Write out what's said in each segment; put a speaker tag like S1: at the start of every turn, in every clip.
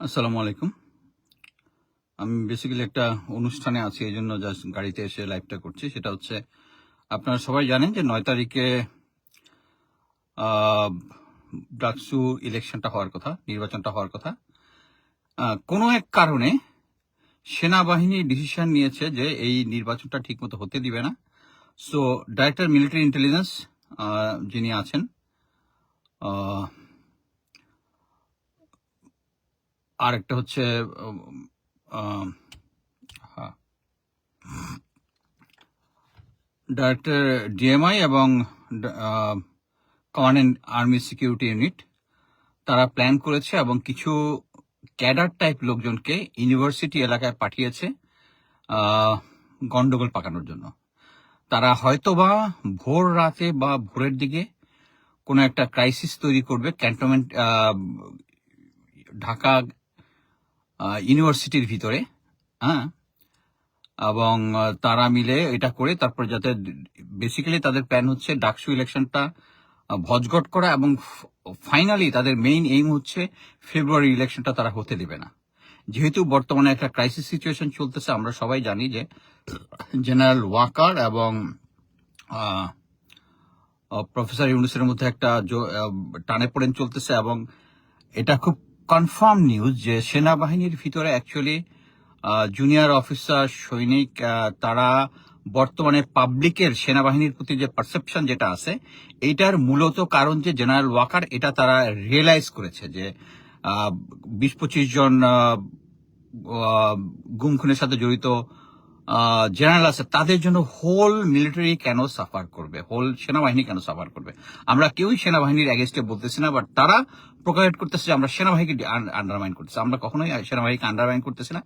S1: আসসালামু আলাইকুম। আমি বেসিক্যালি একটা অনুষ্ঠানে আছি এই জন্য জাস্ট গাড়িতে এসে লাইভটা করছি। সেটা হচ্ছে, আপনারা সবাই জানেন যে নয় তারিখে ডাকসু ইলেকশনটা হওয়ার কথা, নির্বাচনটা হওয়ার কথা। কোনো এক কারণে সেনাবাহিনী ডিসিশন নিয়েছে যে এই নির্বাচনটা ঠিকমতো হতে দিবে না। সো ডাইরেক্টর মিলিটারি ইন্টেলিজেন্স যিনি আছেন আর একটা হচ্ছে আহ, হ্যাঁ, ডাইরেক্টর ডিএমআই এবং কমান্ড আর্মি সিকিউরিটি ইউনিট তারা প্ল্যান করেছে এবং কিছু ক্যাডার টাইপ লোকজনকে ইউনিভার্সিটি এলাকায় পাঠিয়েছে গন্ডগোল পাকানোর জন্য। তারা হয়তোবা ভোর রাতে বা ভোরের দিকে কোনো একটা ক্রাইসিস তৈরি করবে ক্যান্টনমেন্ট ঢাকা ইউনিভার্সিটির ভিতরে হ্যাঁ? এবং তারা মিলে এটা করে তারপর যাতে বেসিক্যালি তাদের প্ল্যান হচ্ছে ডাকসু ইলেকশনটা ভজগট করা এবং ফাইনালি তাদের মেইন এইম হচ্ছে ফেব্রুয়ারি ইলেকশনটা তারা হতে দেবে না। যেহেতু বর্তমানে একটা ক্রাইসিস সিচুয়েশন চলতেছে, আমরা সবাই জানি যে জেনারেল ওয়াকার এবং প্রফেসর ইউনুসের মধ্যে একটা টানে পড়েন চলতেছে এবং এটা খুব কনফার্ম নিউজ যে সেনাবাহিনীর ভিতরে অ্যাকচুয়ালি জুনিয়র অফিসার সৈনিক তারা বর্তমানে পাবলিকের সেনাবাহিনীর প্রতি যে পারসেপশন যেটা আছে এটার মূলত কারণ যে জেনারেল ওয়াকার এটা তারা রিয়েলাইজ করেছে যে বিশ পঁচিশ জন গুম খুনের সাথে জড়িত জেনারেল আছে, তাদের জন্য হোল মিলিটারি কেন সাফার করবে? হোল সেনাবাহিনী কেন সাফার করবে? আমরা কেউই সেনাবাহিনীর অ্যাগেস্টে বলতেছি না বাট তারা প্রোভাইড করতেছে আমরা সেনাবাহিনীকে আন্ডারমাইন করতেছি। আমরা কখনোই সেনাবাহিনীকে আন্ডারমাইন করতেছি না।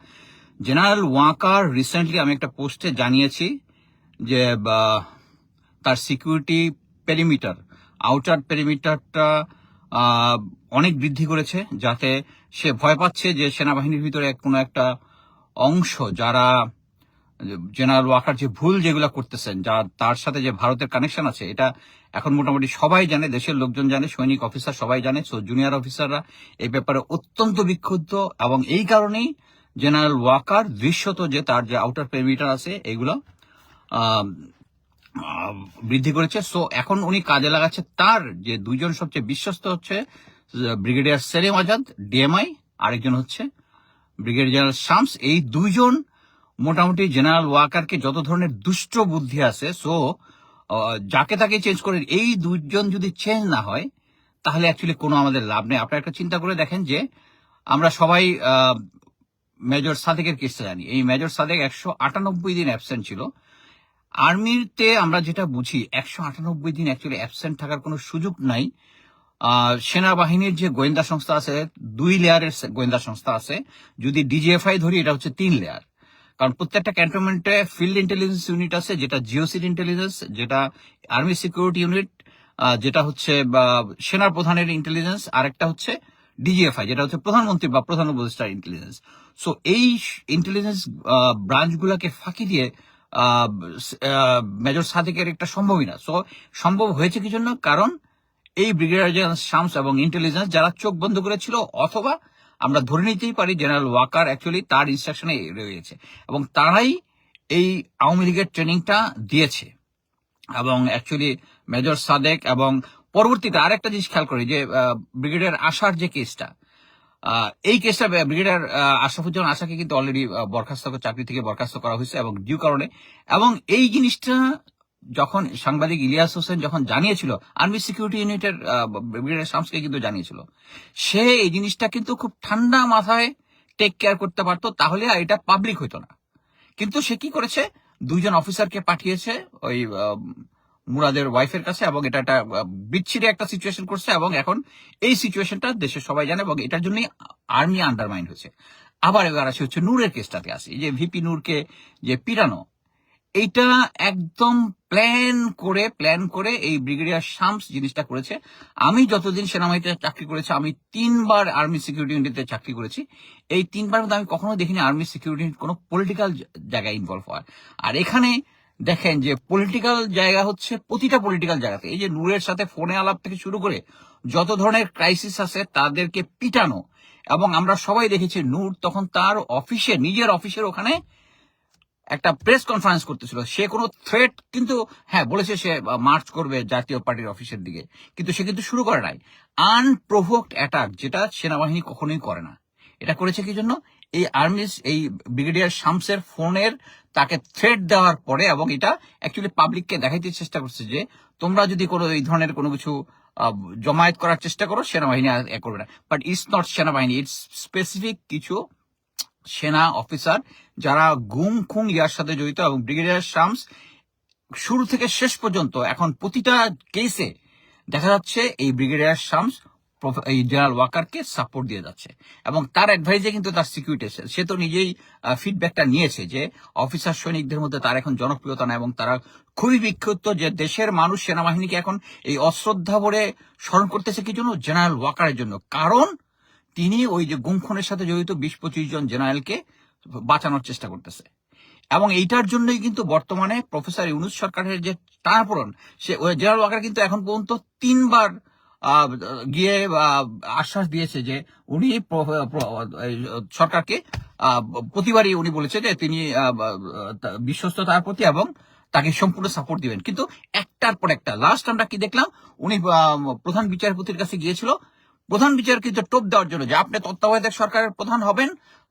S1: জেনারেল ওয়াকার রিসেন্টলি আমি একটা পোস্টে জানিয়েছি যে তার সিকিউরিটি পেরিমিটার আউটার পেরিমিটারটা অনেক বৃদ্ধি করেছে, যাতে সে ভয় পাচ্ছে যে সেনাবাহিনীর ভিতরে কোনো একটা অংশ যারা জেনারেল ওয়াকার যে ভুল যেগুলো করতেছেন, যা তার সাথে যে ভারতের কানেকশন আছে, এটা এখন মোটামুটি সবাই জানে, দেশের লোকজন জানে, সৈনিক অফিসার সবাই জানে সো জুনিয়র অফিসাররা এই ব্যাপারে অত্যন্ত বিক্ষুব্ধ এবং এই কারণেই জেনারেল ওয়াকার দৃশ্যত যে তার যে আউটার পেরিমিটার আছে, এগুলো বৃদ্ধি করেছে। সো এখন উনি কাজে লাগাচ্ছে তার যে দুইজন সবচেয়ে বিশ্বস্ত হচ্ছে ব্রিগেডিয়ার সেলিম আজাদ ডিএমআই আরেকজন হচ্ছে ব্রিগেডিয়ার শামস এই দুইজন মোটামুটি জেনারেল ওয়াকারকে যত ধরনের দুষ্ট বুদ্ধি আছে সো যাকে তাকে চেঞ্জ করে এই দুজন যদি চেঞ্জ না হয়, তাহলে অ্যাকচুয়ালি কোনো আমাদের লাভ নেই। আপনারা একটা চিন্তা করে দেখেন যে, আমরা সবাই মেজর সাদেকের কেসটা জানি। এই মেজর সাদেক একশো আটানব্বই দিন অ্যাবসেন্ট ছিল। আর্মিতে আমরা যেটা বুঝি, একশো আটানব্বই দিন অ্যাকচুয়ালি অ্যাবসেন্ট থাকার কোনো সুযোগ নাই। সেনাবাহিনীর যে গোয়েন্দা সংস্থা আছে, দুই লেয়ারের গোয়েন্দা সংস্থা আছে। যদি ডিজিএফআই ধরি, এটা হচ্ছে তিন লেয়ার কারণ প্রত্যেকটা ক্যান্টনমেন্টে ফিল্ড ইন্টেলিজেন্স ইউনিট আছে, যেটা জিওসিড ইন্টেলিজেন্স, যেটা আর্মি সিকিউরিটি ইউনিট যেটা হচ্ছে সেনার প্রধানের ইন্টেলিজেন্স, আরেকটা হচ্ছে ডিজিএফআই, যেটা হচ্ছে প্রধানমন্ত্রী বা প্রধান উপদেষ্টার ইন্টেলিজেন্স। সো এই ইন্টেলিজেন্স ব্রাঞ্চগুলোকে ফাঁকি দিয়ে মেজর সাদিকের একটা সম্ভবই না। সো সম্ভব হয়েছে কি জন্য? কারণ এই ব্রিগেডিয়ার জেনারেল শামস এবং ইন্টেলিজেন্স, যারা চোখ বন্ধ করেছিল, অথবা আমরা ধরে নিতেই পারি জেনারেল ওয়াকার অ্যাকচুয়ালি তার ইনস্ট্রাকশনে রয়েছে এবং তারাই এই আওয়ামী লীগের ট্রেনিংটা দিয়েছে। এবং অ্যাকচুয়ালি মেজর সাদেক এবং পরবর্তীতে আরেকটা জিনিস খেয়াল করি যে ব্রিগেডিয়ার আশার যে কেসটা এই কেসটা ব্রিগেডিয়ার আশরাফুজ্জামান আশাকে কিন্তু অলরেডি বরখাস্ত করে- চাকরি থেকে বরখাস্ত করা হয়েছে এবং ডিউ কারণে। এবং এই জিনিসটা যখন সাংবাদিক ইলিয়াস হোসেন যখন জানিয়েছিল, আর্মি সিকিউরিটি ইউনিটের ব্রিগেডিয়ার শামসকে কিন্তু জানিয়েছিল, সে এই জিনিসটা কিন্তু খুব ঠান্ডা মাথায় টেক কেয়ার করতে পারতো, তাহলে এটা পাবলিক হতো না। কিন্তু সে কি করেছে? দুইজন অফিসারকে পাঠিয়েছে ওই মুরাদের ওয়াইফের কাছে এবং এটা একটা বিচ্ছিরি একটা সিচুয়েশন করছে এবং এখন এই সিচুয়েশনটা দেশের সবাই জানে এবং এটার জন্যই আর্মি আন্ডারমাইন্ড হয়েছে। আবার এবার আসি হচ্ছে নূরের কেসটাতে আসি। যে ভিপি নূরকে যে পিটানো এইটা একদম প্ল্যান করে প্ল্যান করে এই ব্রিগেডিয়ার শামস জিনিসটা করেছে। আমি যতদিন সেনাবাহিনীতে চাকরি করেছি, আমি তিনবার আর্মি সিকিউরিটি ইউনিটে চাকরি করেছি। এই তিনবার মধ্যে আমি কখনো দেখিনি আর্মি সিকিউরিটি কোনো পলিটিক্যাল জায়গায় ইনভলভ হয় আর এখানে দেখেন যে পলিটিক্যাল জায়গা হচ্ছে প্রতিটা পলিটিক্যাল জায়গাতে। এই যে নূরের সাথে ফোনে আলাপ থেকে শুরু করে যত ধরনের ক্রাইসিস আছে তাদেরকে পিটানো। এবং আমরা সবাই দেখেছি নূর তখন তার অফিসে নিজের অফিসের ওখানে একটা প্রেস কনফারেন্স করতেছিল। সে কোনো থ্রেট কিন্তু হ্যাঁ বলেছে সে মার্চ করবে জাতীয় পার্টির অফিসের দিকে। কিন্তু সে কিন্তু শুরু করে নাই। আনপ্রভোকড অ্যাটাক যেটা সেনাবাহিনী কখনোই করে না। এটা করেছে কি জন্য? এই আর্মি এই ব্রিগেডিয়ার শামসের ফোনের তাকে থ্রেট দেওয়ার পরে এবং এটা অ্যাকচুয়ালি পাবলিককে দেখাইতে চেষ্টা করছে যে, তোমরা যদি কোনো এই ধরনের কোনো কিছু জমায়েত করার চেষ্টা করো, সেনাবাহিনী করবে না। বাট ইটস নট সেনাবাহিনী ইটস স্পেসিফিক কিছু সেনা অফিসার যারা গুম খুন ইয়ার সাথে জড়িত এবং ব্রিগেডিয়ার শামস শুরু থেকে শেষ পর্যন্ত এখন প্রতিটা কেসে দেখা যাচ্ছে এই ব্রিগেডিয়ার শামস এই জেনারেল ওয়াকারকে সাপোর্ট দিয়ে যাচ্ছে এবং তার অ্যাডভাইজে কিন্তু তার সিকিউরিটি সে তো নিজেই ফিডব্যাকটা নিয়েছে যে অফিসার সৈনিকদের মধ্যে তার এখন জনপ্রিয়তা না এবং তারা খুবই বিক্ষুব্ধ যে দেশের মানুষ সেনাবাহিনীকে এখন এই অশ্রদ্ধা ভরে স্মরণ করতেছে কি জন্য? জেনারেল ওয়াকারের জন্য। কারণ তিনি ওই যে গুম খুনের সাথে জড়িত বিশ পঁচিশ জন জেনারেলকে বাঁচানোর চেষ্টা করতেছে। এবং এইটার জন্যই কিন্তু বর্তমানে প্রফেসর ইউনুস সরকারের যে টানাপোড়ন, সে জেনারেল ওয়াকার কিন্তু এখন পর্যন্ত তিনবার গিয়ে আশ্বাস দিয়েছে যে উনি সরকারকে প্রতিবারই উনি বলেছে যে তিনি বিশ্বস্ত তার প্রতি এবং তাকে সম্পূর্ণ সাপোর্ট দিবেন। কিন্তু একটার পর একটা, লাস্ট আমরা কি দেখলাম, উনি প্রধান বিচারপতির কাছে গিয়েছিল প্রধান বিচারপতি টোপ দেওয়ার জন্য যে আপনি তত্ত্বাবধায়ক সরকারের প্রধান হবেন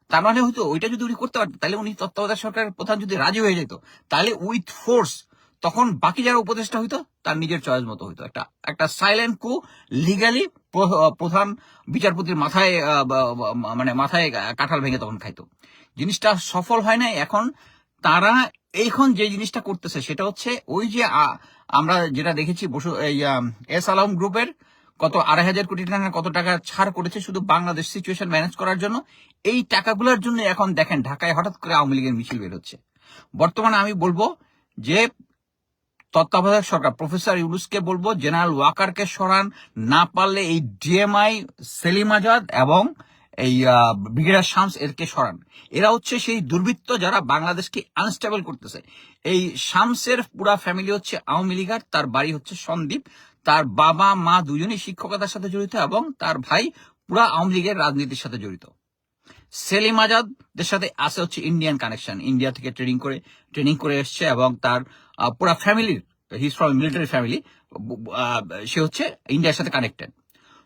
S1: তার মানে হয়তো ওইটা যদি উনি করতে পারতেন, তাহলে উনি তত্ত্বাবধায়ক সরকারের প্রধান যদি রাজি হয়ে যেত, তাহলে উইথ ফোর্স তখন বাকি যারা উপদেষ্টা হইতো, তার নিজের চয়েস মতো হইতো। একটা একটা সাইলেন্ট কু লিগালি প্রধান বিচারপতির মাথায় মানে মাথায় কাঁঠাল ভেঙে তখন খাইতো। জিনিসটা সফল হয় নাই এখন। তারা এইখন যে জিনিসটা করতেছে সেটা হচ্ছে ওই যে আমরা যেটা দেখেছি বসু এস আলম গ্রুপের কত আড়াই হাজার কোটি টাকা কত টাকা ছাড় করেছে শুধু বাংলাদেশ সিচুয়েশন ম্যানেজ করার জন্য। এই টাকাগুলোর জন্য এখন দেখেন ঢাকায় হঠাৎ করে আওয়ামী লীগের মিছিল বের হচ্ছে। বর্তমানে আমি বলব যে তত্ত্বাবধায়ক সরকার প্রফেসর ইউনুসকে বলব জেনারেল ওয়াকারকে সরান না পারলে এই ডিএমআই সেলিম আজাদ এবং এই আহ, ব্রিগেডিয়ার শামস এরকে সরান। এরা হচ্ছে সেই দুর্বৃত্ত যারা বাংলাদেশকে আনস্টেবল করতেছে। এই শামসের পুরা ফ্যামিলি হচ্ছে আওয়ামী লীগার তার বাড়ি হচ্ছে সন্দীপ। তার বাবা, মা দুজনেই শিক্ষকতার সাথে জড়িত এবং তার ভাই পুরা আওয়ামী লীগের রাজনীতির সাথে জড়িত। সেলিম আজাদের সাথে আছে হচ্ছে ইন্ডিয়ান কানেকশন ইন্ডিয়া থেকে ট্রেনিং করে ট্রেনিং করে এসছে এবং তার পুরা ফ্যামিলির হিজ ফ্রম মিলিটারি ফ্যামিলি সে হচ্ছে ইন্ডিয়ার সাথে কানেক্টেড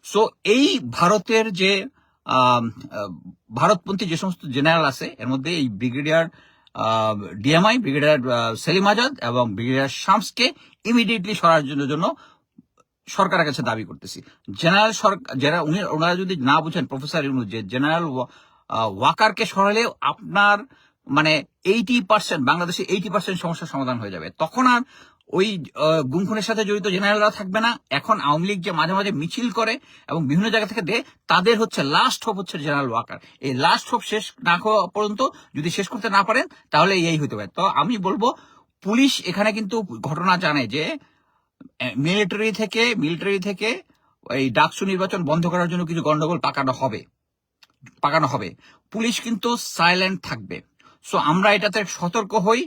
S1: সো এই ভারতের যে ভারতপন্থী যে সমস্ত জেনারেল আছে, এর মধ্যে এই brigadier DMI brigadier Selim Azad এবং ব্রিগেডিয়ার শামসকে ইমিডিয়েটলি সরার জন্য সরকারের কাছে দাবি করতেছি। জেনারেল সরকার যারা উনি ওনারা যদি না বুঝেন প্রফেসর ইউনুস যে জেনারেল ওয়াকারকে সরালে আপনার মানে এইটি পার্সেন্ট বাংলাদেশে এইটি পার্সেন্ট সমস্যার সমাধান হয়ে যাবে। তখন আর ওই আহ, গুম খুনের সাথে জড়িত জেনারেলরা থাকবে না। এখন আওয়ামী লীগ যে মাঝে মাঝে মিছিল করে এবং বিভিন্ন জায়গা থেকে দেয় তাদের হচ্ছে লাস্ট হোপ হচ্ছে জেনারেল ওয়াকার। এই লাস্ট হোপ শেষ না হওয়া পর্যন্ত যদি শেষ করতে না পারেন তাহলে এই হতে পারে। তো আমি বলব পুলিশ এখানে কিন্তু ঘটনা জানে যে মিলিটারি থেকে মিলিটারি থেকে এই ডাকসু নির্বাচন বন্ধ করার জন্য কিছু গন্ডগোল পাকানো হবে। পাকানো হবে। পুলিশ কিন্তু সাইলেন্ট থাকবে। সো আমরা এটাতে সতর্ক হই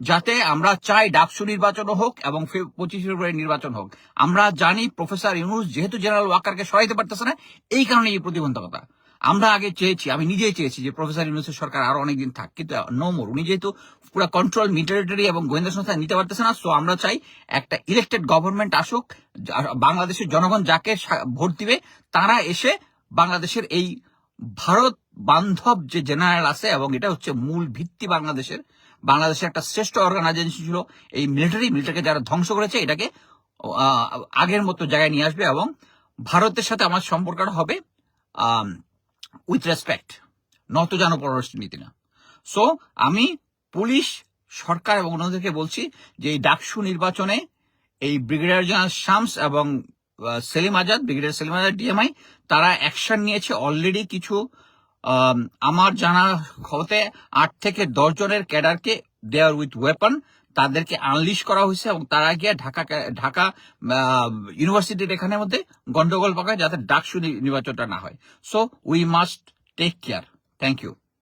S1: যাতে আমরা চাই ডাকসু নির্বাচন হোক এবং পঁচিশ ফেব্রুয়ারি নির্বাচন হোক। আমরা জানি প্রফেসর ইউনুস যেহেতু জেনারেল ওয়াকারকে সরাইতে পারতেছে না, এই কারণে এই প্রতিবন্ধকতা। আমরা আগে চেয়েছি, আমি নিজেই চেয়েছি যে প্রফেসর ইউনুসের সরকার আরও অনেকদিন থাক, কিন্তু নো মোর উনি যেহেতু পুরো কন্ট্রোল মিলিটারি এবং গোয়েন্দা সংস্থা নিতে পারতেছে না সো আমরা চাই একটা ইলেক্টেড গভর্নমেন্ট আসুক, বাংলাদেশের জনগণ যাকে ভোট দিবে, তারা এসে বাংলাদেশের এই ভারত বান্ধব যে জেনারেল আছে এবং এটা হচ্ছে মূল ভিত্তি বাংলাদেশের বাংলাদেশের একটা শ্রেষ্ঠ অর্গানাইজেশন ছিল, এই মিলিটারি মিলিটারিকে যারা ধ্বংস করেছে, এটাকে আগের মতো জায়গায় নিয়ে আসবে এবং ভারতের সাথে আমার সম্পর্কটা হবে উইথ রেসপেক্ট নত যেন পররাষ্ট্র নীতি না। সো আমি পুলিশ, সরকার এবং অন্যদেরকে বলছি যে এই ডাকসু নির্বাচনে এই ব্রিগেডিয়ার জেনারেল শামস এবং সেলিম আজাদ, ব্রিগেডিয়ার সেলিম আজাদ ডিএমআই, তারা অ্যাকশন নিয়েছে অলরেডি কিছু আমার জানা হতে আট থেকে দশ জনের ক্যাডারকে দেয়ার উইথ ওয়েপন তাদেরকে আনলিশ করা হয়েছে এবং তারা গিয়ে ঢাকা ঢাকা ইউনিভার্সিটির এখানে মধ্যে গন্ডগোল পাকায় যাতে ডাকসু নির্বাচনটা না হয়। So we must take care thank you